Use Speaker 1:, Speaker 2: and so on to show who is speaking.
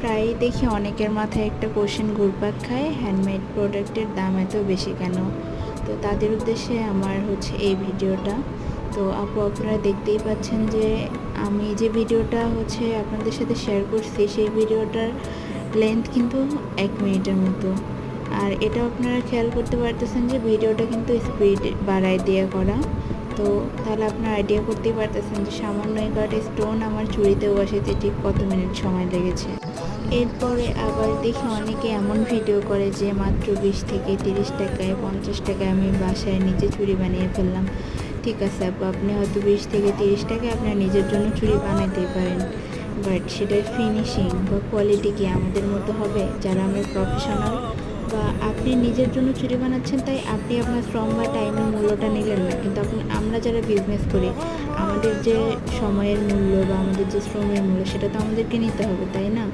Speaker 1: প্রায়ই দেখি অনেকের মাথায় একটা কোশ্চেন ঘুরপাক খায় হ্যান্ডমেড প্রোডাক্টের দাম এত বেশি কেন? তো তাদের উদ্দেশ্যে আমার হচ্ছে এই ভিডিওটা। তো আপু, আপনারা দেখতেই পাচ্ছেন যে আমি যে ভিডিওটা হচ্ছে আপনাদের সাথে শেয়ার করছি, সেই ভিডিওটার লেন্থ কিন্তু এক মিনিটের মতো। আর এটা আপনারা খেয়াল করতে পারতেছেন যে ভিডিওটা কিন্তু স্পিড বাড়ায় দিয়ে করা। তো তাহলে আপনারা আইডিয়া করতেই পারতেছেন যে সামান্য কটা স্টোন আমার চুরিতে বসাতে ঠিক কত মিনিট সময় লেগেছে। এরপরে আবার দেখি অনেকে এমন ভিডিও করে যে মাত্র বিশ থেকে তিরিশ টাকায়, পঞ্চাশ টাকায় আমি বাসায় নিজে চুড়ি বানিয়ে ফেললাম। ঠিক আছে আপু, আপনি হয়তো বিশ থেকে তিরিশ টাকায় আপনার নিজের জন্য চুরি বানাতেই পারেন। বাট সেটার ফিনিশিং বা কোয়ালিটি কি আমাদের মতো হবে? যারা আমরা প্রফেশনাল বা আপনি নিজের জন্য চুরি বানাচ্ছেন, তাই আপনি আপনার শ্রম বা টাইমের মূল্যটা নিলেন না। কিন্তু আপনি, আমরা যারা বিজনেস করি, আমাদের যে সময়ের মূল্য বা আমাদের যে শ্রমের মূল্য, সেটা তো আমাদেরকে নিতে হবে, তাই না?